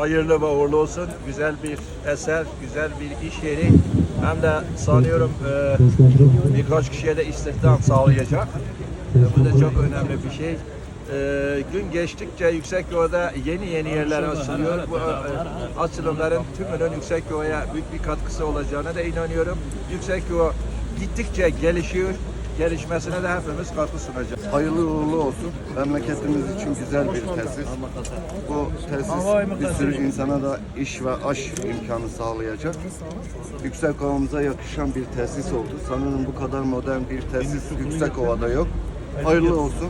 hayırlı ve uğurlu olsun. Güzel bir eser, güzel bir iş yeri. Hem de sanıyorum e, birkaç kişiye de istihdam sağlayacak. E, bu da çok önemli bir şey. E, gün geçtikçe Yüksekova'da yeni yeni yerler açılıyor. Bu e, açılımların tümünün Yüksekova'ya büyük bir katkısı olacağına da inanıyorum. Yüksekova gittikçe gelişiyor. Gelişmesine de hepimiz katkı sunacağız. Hayırlı uğurlu olsun. Memleketimiz için güzel bir tesis. Bu tesis bir sürü insana da iş ve aş imkanı sağlayacak. Yüksek Ova'mıza yakışan bir tesis oldu. Sanırım bu kadar modern bir tesis Yüksek Ova'da yok. Hayırlı olsun.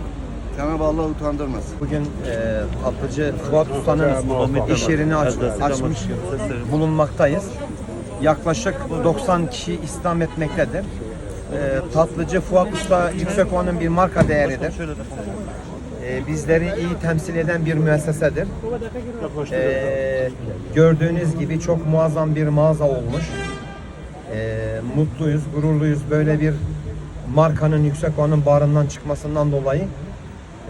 Cenab-ı Allah utandırmasın. Bugün e, tatlıcı Fuat Usta'nın iş yerini aç, açmış bulunmaktayız. Yaklaşık 90 kişi istihdam etmektedir. E, tatlıcı Fuat Usta Yüksekova'nın bir marka değeridir. E, bizleri iyi temsil eden bir müessesedir. E, gördüğünüz gibi çok muazzam bir mağaza olmuş. E, mutluyuz, gururluyuz böyle bir markanın Yüksekova'nın bağrından çıkmasından dolayı.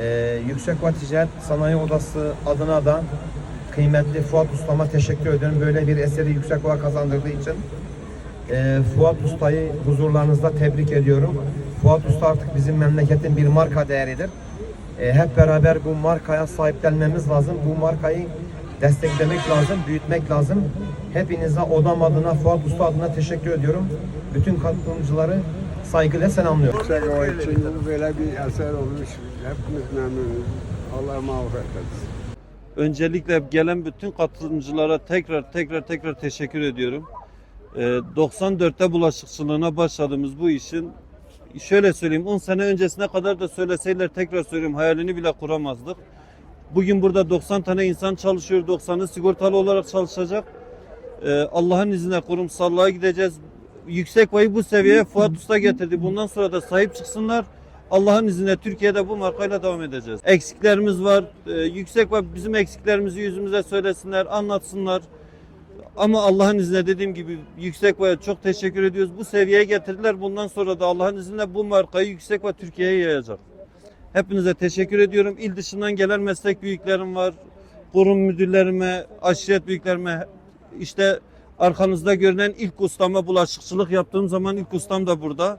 Ee, Yüksek Ova Ticaret Sanayi Odası adına da kıymetli Fuat Usta'ma teşekkür ediyorum. Böyle bir eseri Yüksek Ova kazandırdığı için. Ee, Fuat Usta'yı huzurlarınızda tebrik ediyorum. Fuat Usta artık bizim memleketin bir marka değeridir. Ee, hep beraber bu markaya sahiplenmemiz lazım. Bu markayı desteklemek lazım, büyütmek lazım. Hepinize odam adına, Fuat Usta adına teşekkür ediyorum. Bütün katılımcıları saygıyla selamlıyorum. Ova için böyle bir eser olmuş. Hepimiz memnunuz. Allah mağfiret etsin. Öncelikle gelen bütün katılımcılara tekrar tekrar tekrar teşekkür ediyorum. Ee, 94'te bulaşıkçılığına başladığımız bu işin şöyle söyleyeyim 10 sene öncesine kadar da söyleseyler tekrar söylüyorum hayalini bile kuramazdık. Bugün burada 90 tane insan çalışıyor. 90'ı sigortalı olarak çalışacak. Ee, Allah'ın izniyle kurumsallığa gideceğiz. Yüksek vayı bu seviyeye Fuat Usta getirdi. Bundan sonra da sahip çıksınlar. Allah'ın izniyle Türkiye'de bu markayla devam edeceğiz. Eksiklerimiz var. Ee, yüksek var. Bizim eksiklerimizi yüzümüze söylesinler, anlatsınlar. Ama Allah'ın izniyle dediğim gibi Yüksek Vay'a çok teşekkür ediyoruz. Bu seviyeye getirdiler. Bundan sonra da Allah'ın izniyle bu markayı Yüksek Vay Türkiye'ye yayacak. Hepinize teşekkür ediyorum. İl dışından gelen meslek büyüklerim var. Kurum müdürlerime, aşiret büyüklerime işte arkanızda görünen ilk ustama bulaşıkçılık yaptığım zaman ilk ustam da burada.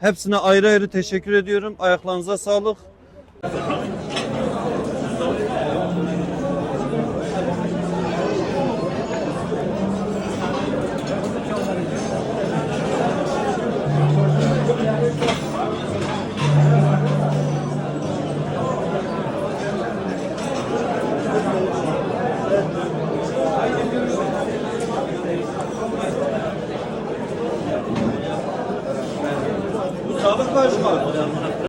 Hepsine ayrı ayrı teşekkür ediyorum. Ayaklarınıza sağlık. Sağlık başkanı.